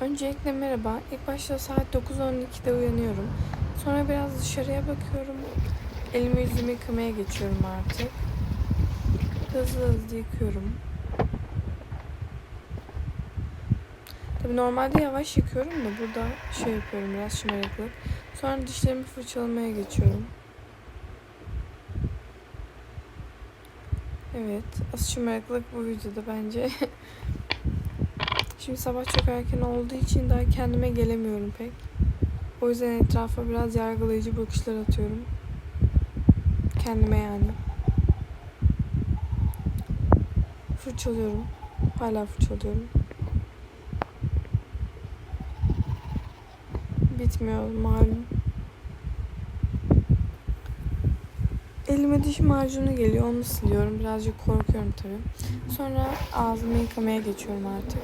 Öncelikle merhaba. İlk başta saat 9.12'de uyanıyorum. Sonra biraz dışarıya bakıyorum. Elimi yüzümü yıkamaya geçiyorum artık. Hızlı hızlı yıkıyorum. Tabii normalde yavaş yıkıyorum da burada şey yapıyorum biraz şımarıklık. Sonra dişlerimi fırçalamaya geçiyorum. Evet, az şımarıklık bu videoda bence. Şimdi sabah çok erken olduğu için daha kendime gelemiyorum pek. O yüzden etrafa biraz yargılayıcı bakışlar atıyorum. Kendime yani. Fırçalıyorum. Hala fırçalıyorum. Bitmiyor malum. Elime diş macunu geliyor. Onu siliyorum. Birazcık korkuyorum tabii. Sonra ağzımı yıkamaya geçiyorum artık.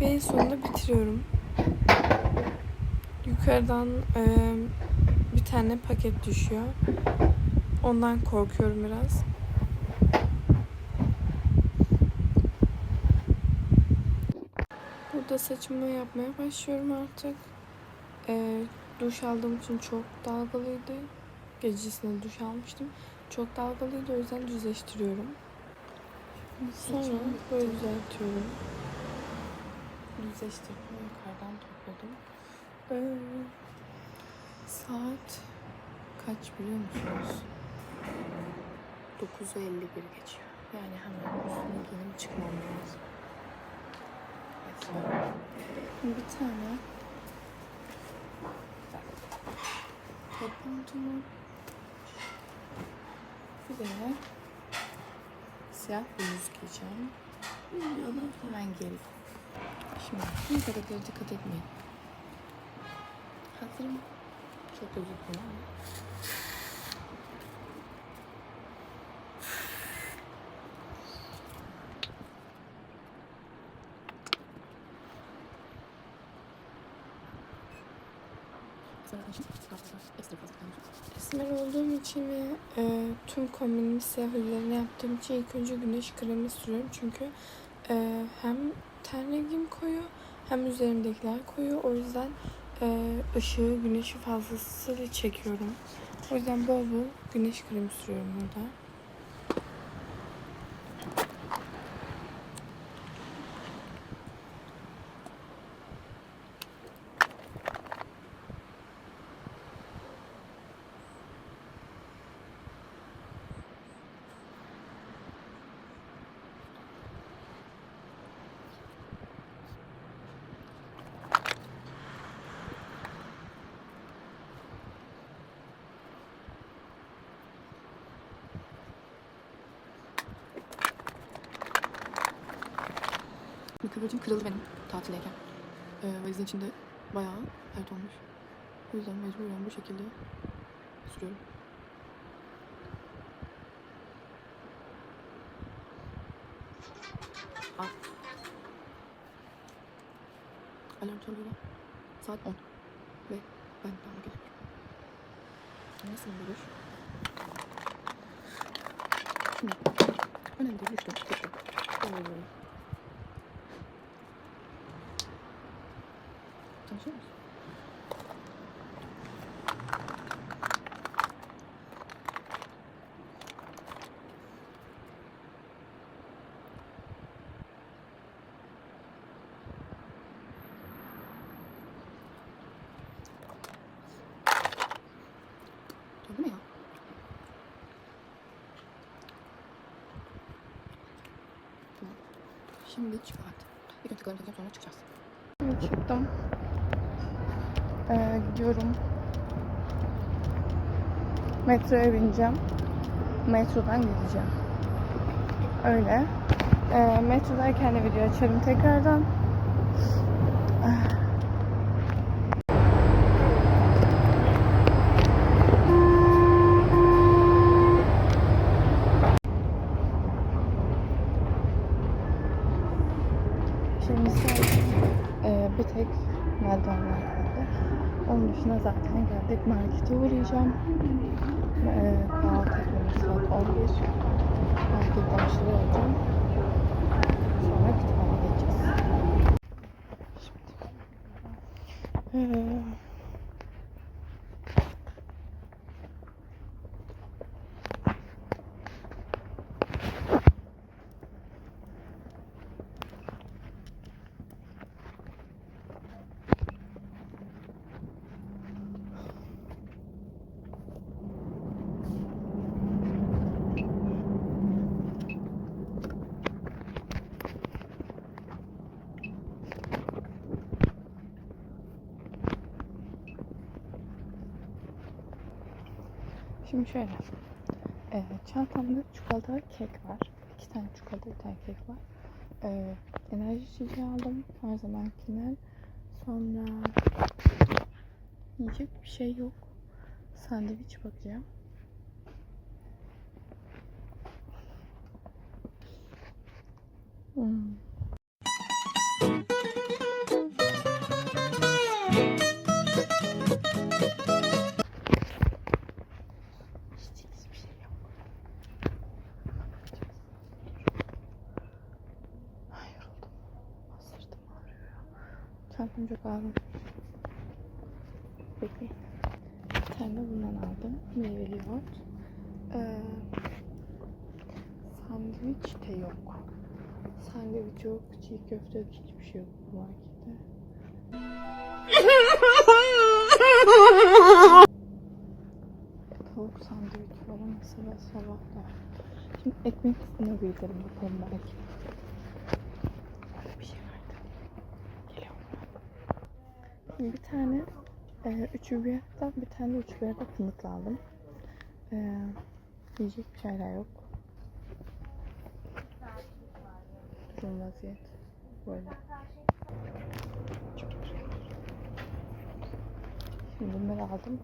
Ve en sonunda bitiriyorum. Yukarıdan e, bir tane paket düşüyor. Ondan korkuyorum biraz. Burada saçımı yapmaya başlıyorum artık. E, duş aldığım için çok dalgalıydı. Gecesinde duş almıştım. Çok dalgalıydı o yüzden düzleştiriyorum. Sonra böyle düzeltiyorum. Düzleştirdim. Yukarıdan topladım. Ee, saat kaç biliyor musunuz? 9'u 51 geçiyor. Yani hemen üstüne giyinip çıkmam lazım. Evet. Bir tane kot pantolon bir de siyah bluz giyeceğim. Hemen geliyorum. Şimdi bu hareketlere dikkat etmeyin. Hazırım. Çok dilerim ama. Esmer olduğum için ve e, tüm kombinimi siyah ürünlerine yaptığım için ilk önce güneş kremi sürüyorum. Çünkü e, hem ten rengim koyu hem üzerimdekiler koyu. O yüzden ışığı, güneşi fazlasıyla çekiyorum. O yüzden bol bol güneş kremi sürüyorum burada. Kıvırcım kırıldı benim tatildeyken. Ee, valizin içinde bayağı pert olmuş. O yüzden mecburen bu şekilde sürüyorum. Al. Alarm çalıyor. Saat 10. Şimdi çıkart. Bir gün tıklarım sonra çıkacağız. Şimdi çıktım. Ee, gidiyorum. Metroya bineceğim. Metrodan gideceğim. Öyle. Ee, metrodayken de video açarım tekrardan. Şimdi şöyle. Ee, çantamda çikolata kek var. İki tane çikolata, bir tane kek var. Ee, enerji içeceği aldım. Her zamankinden. Sonra yiyecek bir şey yok. Sandviç bakacağım. Hmm. Yok, çiğ köfte hiçbir şey yok bu markette. Tavuk sandviç falan sabah sabah da. Şimdi ekmek gidelim bakalım belki. Orada bir şey vardı. Geliyorum bir tane e, üçü bir bir tane de üçü bir yerden fındıklı aldım. E, yiyecek bir şeyler yok. Durum vaziyet. Böyle. Şimdi bunları aldım.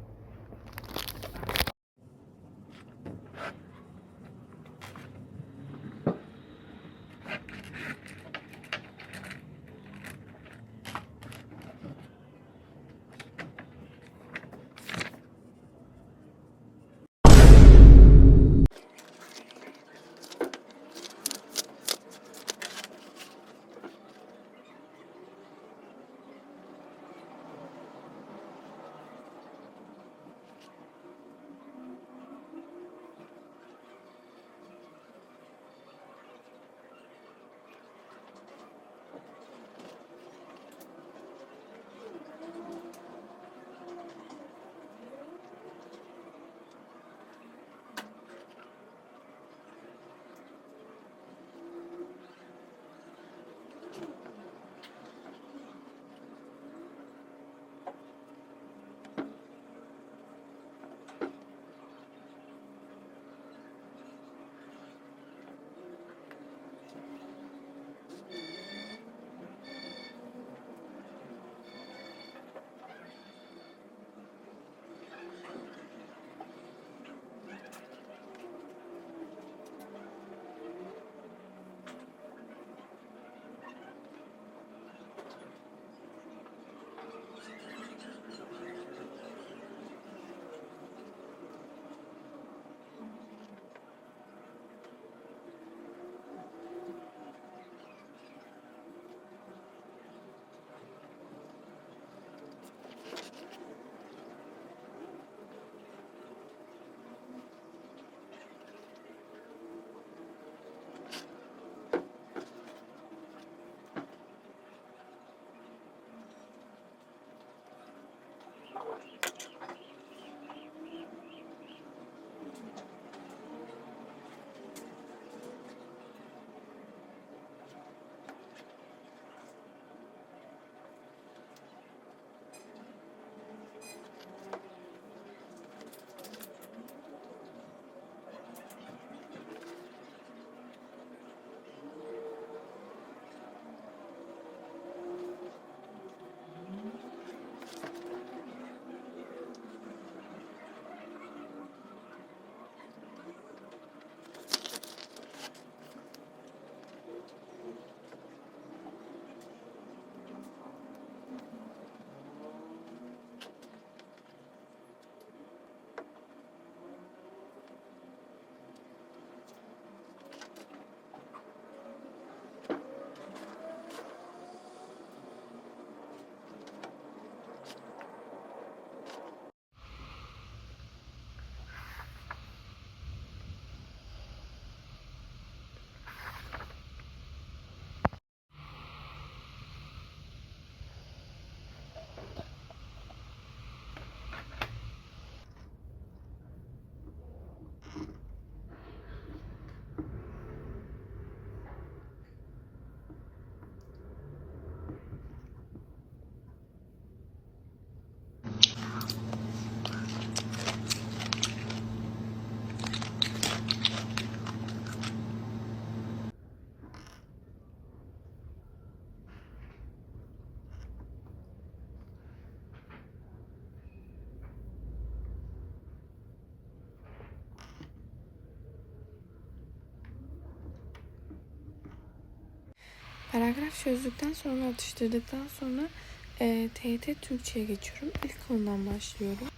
Paragraf çözdükten sonra atıştırdıktan sonra e, TYT Türkçe'ye geçiyorum. İlk konudan başlıyorum.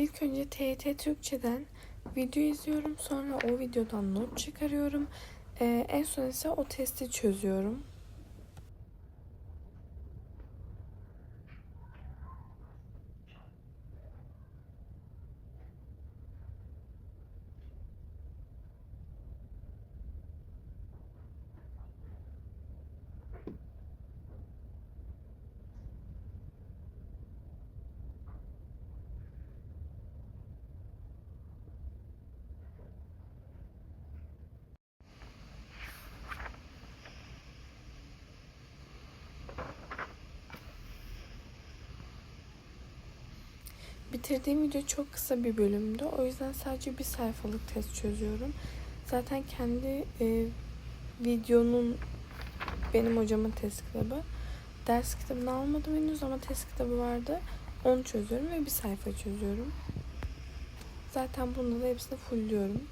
İlk önce TYT Türkçe'den video izliyorum. Sonra o videodan not çıkarıyorum. Ee, en son ise o testi çözüyorum. Bitirdiğim video çok kısa bir bölümdü. O yüzden sadece bir sayfalık test çözüyorum. Zaten kendi e, videonun benim hocamın test kitabı. Ders kitabını almadım henüz ama test kitabı vardı. Onu çözüyorum ve bir sayfa çözüyorum. Zaten bunda da hepsini fullliyorum.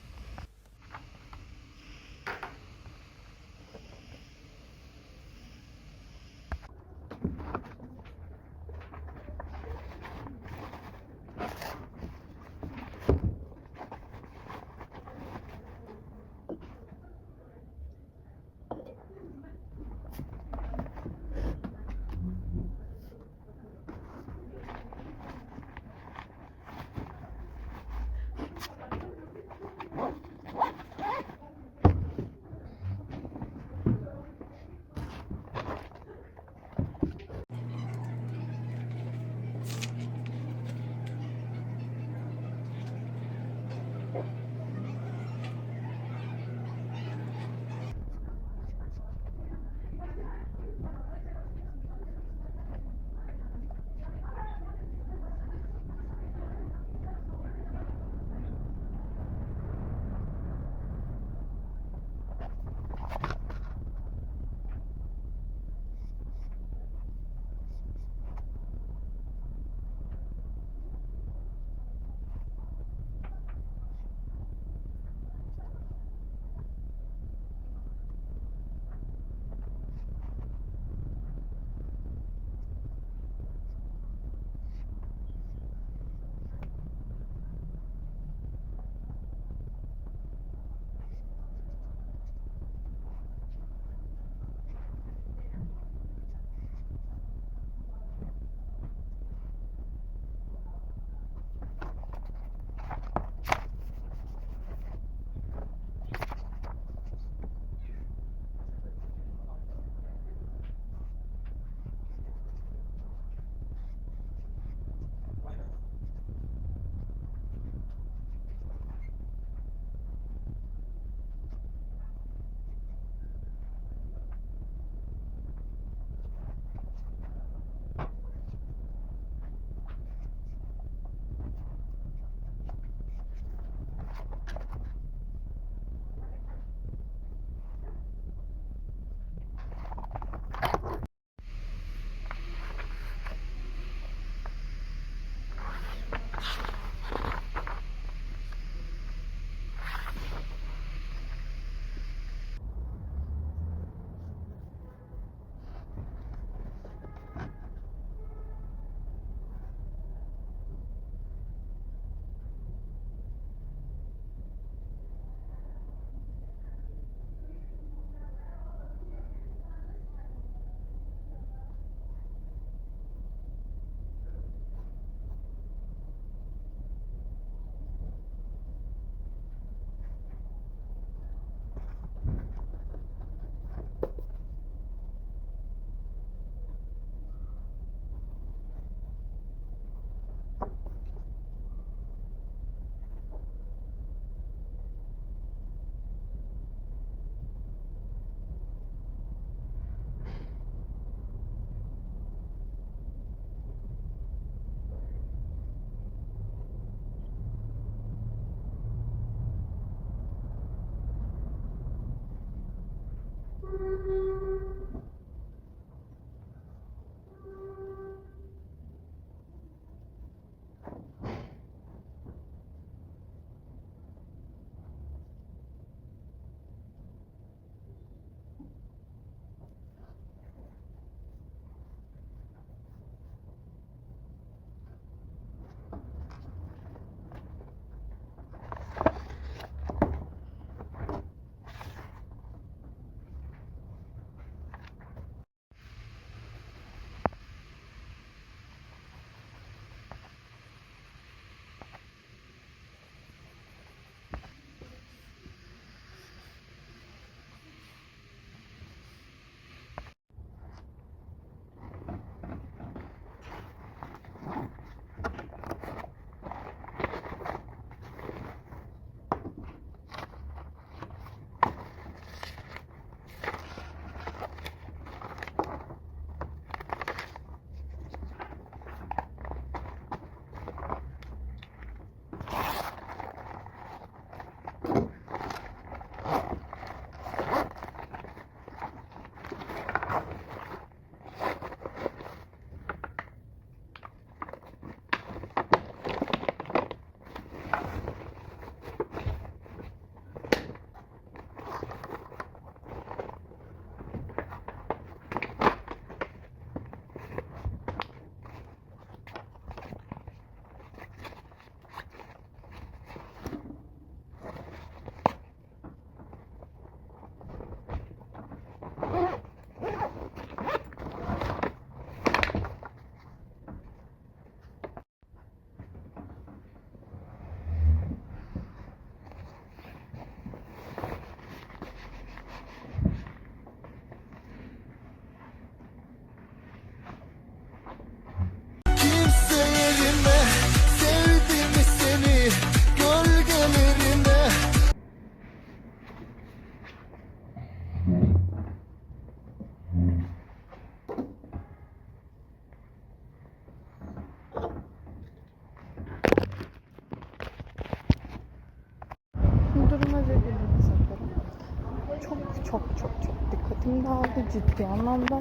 Dağıldı ciddi anlamda.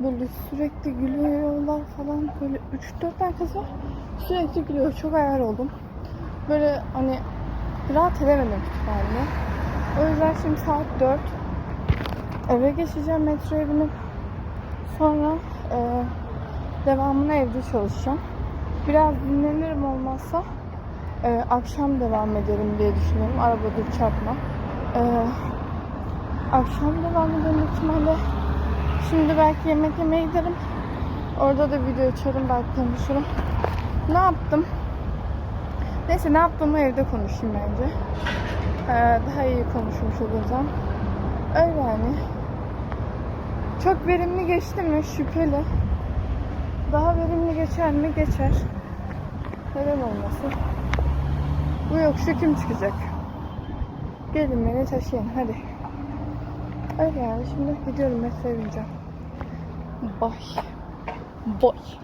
Böyle sürekli gülüyorlar falan böyle 3-4 tane var. Sürekli gülüyor. Çok ayar oldum. Böyle hani rahat edemedim kütüphanede. O yüzden şimdi saat 4. Eve geçeceğim metroya binip. Sonra e, devamını evde çalışacağım. Biraz dinlenirim olmazsa ee, akşam devam ederim diye düşünüyorum. Arabada çarpma. Ee, akşam devam ederim ihtimalle. Şimdi belki yemek yemeye giderim. Orada da video açarım belki konuşurum. Ne yaptım? Neyse ne yaptığımı evde konuşayım bence. Ee, daha iyi konuşmuş olacağım. Öyle yani. Çok verimli geçti mi? Şüpheli. Daha verimli geçer mi? Geçer. Neden olmasın? Bu yoksa kim çıkacak? Gelin beni taşıyın hadi. Öyle yani şimdi gidiyorum bineceğim. Bye. Bye.